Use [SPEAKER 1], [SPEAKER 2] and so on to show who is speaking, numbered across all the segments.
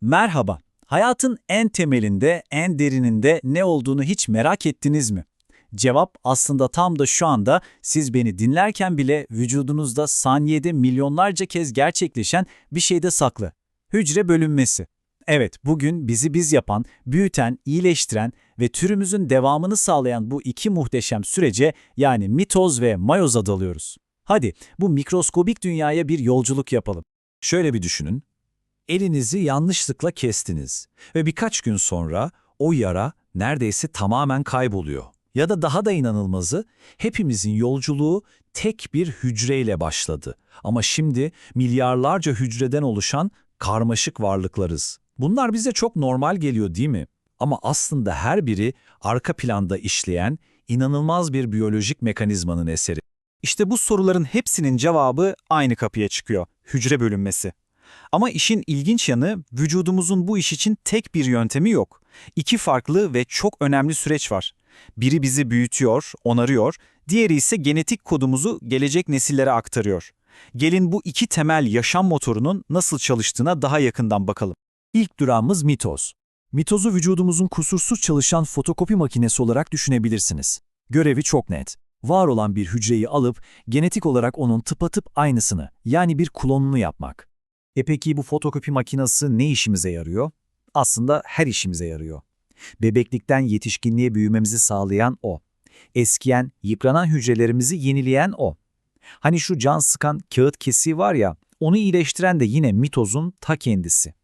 [SPEAKER 1] Merhaba. Hayatın en temelinde, en derininde ne olduğunu hiç merak ettiniz mi? Cevap aslında tam da şu anda siz beni dinlerken bile vücudunuzda saniyede milyonlarca kez gerçekleşen bir şeyde saklı. Hücre bölünmesi. Evet, bugün bizi biz yapan, büyüten, iyileştiren ve türümüzün devamını sağlayan bu iki muhteşem sürece yani mitoz ve mayoza dalıyoruz. Hadi bu mikroskobik dünyaya bir yolculuk yapalım.
[SPEAKER 2] Şöyle bir düşünün. Elinizi yanlışlıkla kestiniz ve birkaç gün sonra o yara neredeyse tamamen kayboluyor. Ya da daha da inanılmazı, hepimizin yolculuğu tek bir hücreyle başladı. Ama şimdi milyarlarca hücreden oluşan karmaşık varlıklarız. Bunlar bize çok normal geliyor değil mi? Ama aslında her biri arka planda işleyen inanılmaz bir biyolojik mekanizmanın eseri.
[SPEAKER 3] İşte bu soruların hepsinin cevabı aynı kapıya çıkıyor. Hücre bölünmesi. Ama işin ilginç yanı vücudumuzun bu iş için tek bir yöntemi yok. İki farklı ve çok önemli süreç var. Biri bizi büyütüyor, onarıyor, diğeri ise genetik kodumuzu gelecek nesillere aktarıyor. Gelin bu iki temel yaşam motorunun nasıl çalıştığına daha yakından bakalım.
[SPEAKER 2] İlk durağımız mitoz. Mitozu vücudumuzun kusursuz çalışan fotokopi makinesi olarak düşünebilirsiniz. Görevi çok net. Var olan bir hücreyi alıp genetik olarak onun tıpatıp aynısını yani bir klonunu yapmak. E peki bu fotokopi makinesi ne işimize yarıyor? Aslında her işimize yarıyor. Bebeklikten yetişkinliğe büyümemizi sağlayan o. Eskiyen, yıpranan hücrelerimizi yenileyen o. Hani şu can sıkan kağıt kesiği var ya, onu iyileştiren de yine mitozun ta kendisi.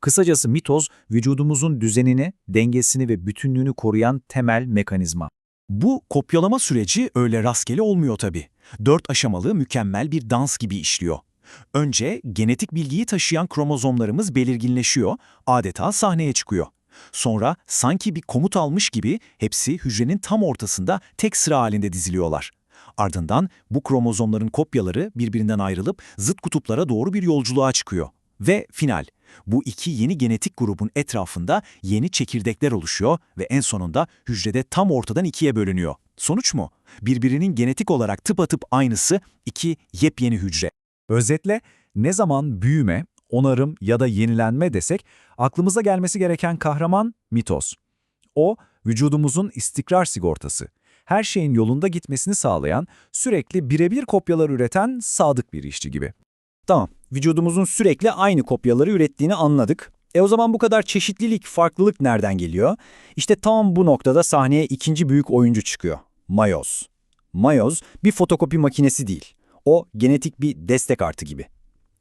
[SPEAKER 2] Kısacası mitoz, vücudumuzun düzenini, dengesini ve bütünlüğünü koruyan temel mekanizma.
[SPEAKER 4] Bu kopyalama süreci öyle rastgele olmuyor tabii. Dört aşamalı mükemmel bir dans gibi işliyor. Önce genetik bilgiyi taşıyan kromozomlarımız belirginleşiyor, adeta sahneye çıkıyor. Sonra sanki bir komut almış gibi hepsi hücrenin tam ortasında tek sıra halinde diziliyorlar. Ardından bu kromozomların kopyaları birbirinden ayrılıp zıt kutuplara doğru bir yolculuğa çıkıyor. Ve final. Bu iki yeni genetik grubun etrafında yeni çekirdekler oluşuyor ve en sonunda hücrede tam ortadan ikiye bölünüyor. Sonuç mu? Birbirinin genetik olarak tıpatıp aynısı iki yepyeni hücre.
[SPEAKER 2] Özetle ne zaman büyüme, onarım ya da yenilenme desek aklımıza gelmesi gereken kahraman mitoz. O, vücudumuzun istikrar sigortası. Her şeyin yolunda gitmesini sağlayan, sürekli birebir kopyalar üreten sadık bir işçi gibi.
[SPEAKER 3] Tamam, vücudumuzun sürekli aynı kopyaları ürettiğini anladık. E o zaman bu kadar çeşitlilik, farklılık nereden geliyor? İşte tam bu noktada sahneye ikinci büyük oyuncu çıkıyor. Mayoz. Mayoz bir fotokopi makinesi değil. O genetik bir destek artı gibi.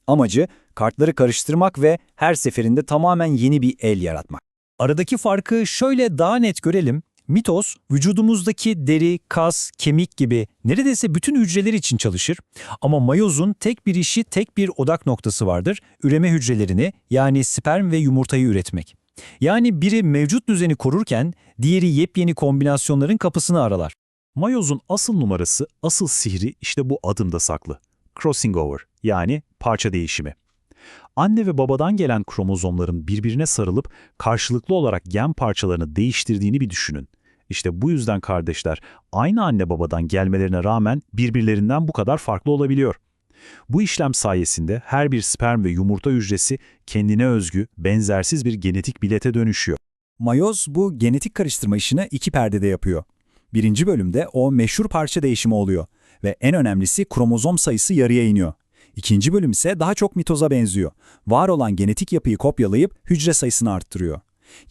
[SPEAKER 3] Amacı kartları karıştırmak ve her seferinde tamamen yeni bir el yaratmak. Aradaki farkı şöyle daha net görelim. Mitoz, vücudumuzdaki deri, kas, kemik gibi neredeyse bütün hücreler için çalışır. Ama mayozun tek bir işi, tek bir odak noktası vardır. Üreme hücrelerini yani sperm ve yumurtayı üretmek. Yani biri mevcut düzeni korurken diğeri yepyeni kombinasyonların kapısını aralar.
[SPEAKER 5] Mayoz'un asıl numarası, asıl sihri işte bu adımda saklı. Crossing over yani parça değişimi. Anne ve babadan gelen kromozomların birbirine sarılıp karşılıklı olarak gen parçalarını değiştirdiğini bir düşünün. İşte bu yüzden kardeşler aynı anne babadan gelmelerine rağmen birbirlerinden bu kadar farklı olabiliyor. Bu işlem sayesinde her bir sperm ve yumurta hücresi kendine özgü, benzersiz bir genetik bilete dönüşüyor.
[SPEAKER 3] Mayoz bu genetik karıştırma işini iki perdede yapıyor. Birinci bölümde o meşhur parça değişimi oluyor ve en önemlisi kromozom sayısı yarıya iniyor. İkinci bölüm ise daha çok mitoza benziyor. Var olan genetik yapıyı kopyalayıp hücre sayısını arttırıyor.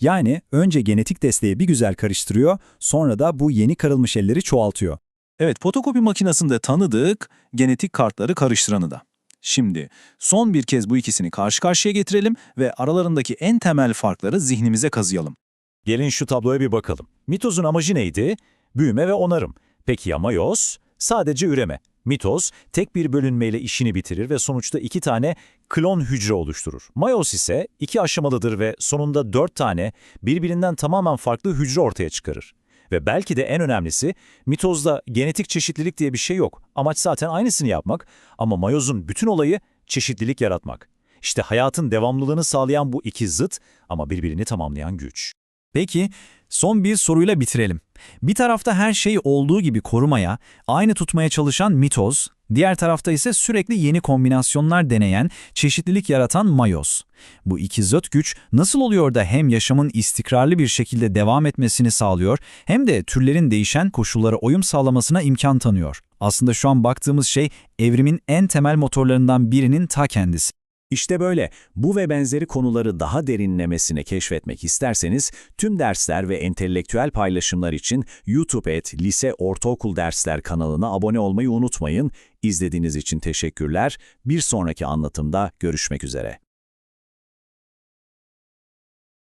[SPEAKER 3] Yani önce genetik desteği bir güzel karıştırıyor, sonra da bu yeni karılmış elleri çoğaltıyor.
[SPEAKER 4] Evet, fotokopi makinesinde tanıdık genetik kartları karıştıranı da. Şimdi son bir kez bu ikisini karşı karşıya getirelim ve aralarındaki en temel farkları zihnimize kazıyalım.
[SPEAKER 2] Gelin şu tabloya bir bakalım. Mitozun amacı neydi? Büyüme ve onarım. Peki ya mayoz? Sadece üreme. Mitoz, tek bir bölünmeyle işini bitirir ve sonuçta iki tane klon hücre oluşturur. Mayoz ise iki aşamalıdır ve sonunda dört tane birbirinden tamamen farklı hücre ortaya çıkarır. Ve belki de en önemlisi, mitozda genetik çeşitlilik diye bir şey yok. Amaç zaten aynısını yapmak ama mayozun bütün olayı çeşitlilik yaratmak. İşte hayatın devamlılığını sağlayan bu iki zıt ama birbirini tamamlayan güç. Peki, son bir soruyla bitirelim. Bir tarafta her şeyi olduğu gibi korumaya, aynı tutmaya çalışan mitoz, diğer tarafta ise sürekli yeni kombinasyonlar deneyen, çeşitlilik yaratan mayos. Bu iki zıt güç nasıl oluyor da hem yaşamın istikrarlı bir şekilde devam etmesini sağlıyor, hem de türlerin değişen koşullara uyum sağlamasına imkan tanıyor? Aslında şu an baktığımız şey evrimin en temel motorlarından birinin ta kendisi.
[SPEAKER 1] İşte böyle. Bu ve benzeri konuları daha derinlemesine keşfetmek isterseniz tüm dersler ve entelektüel paylaşımlar için YouTube et Lise Ortaokul Dersler kanalına abone olmayı unutmayın. İzlediğiniz için teşekkürler. Bir sonraki anlatımda görüşmek üzere.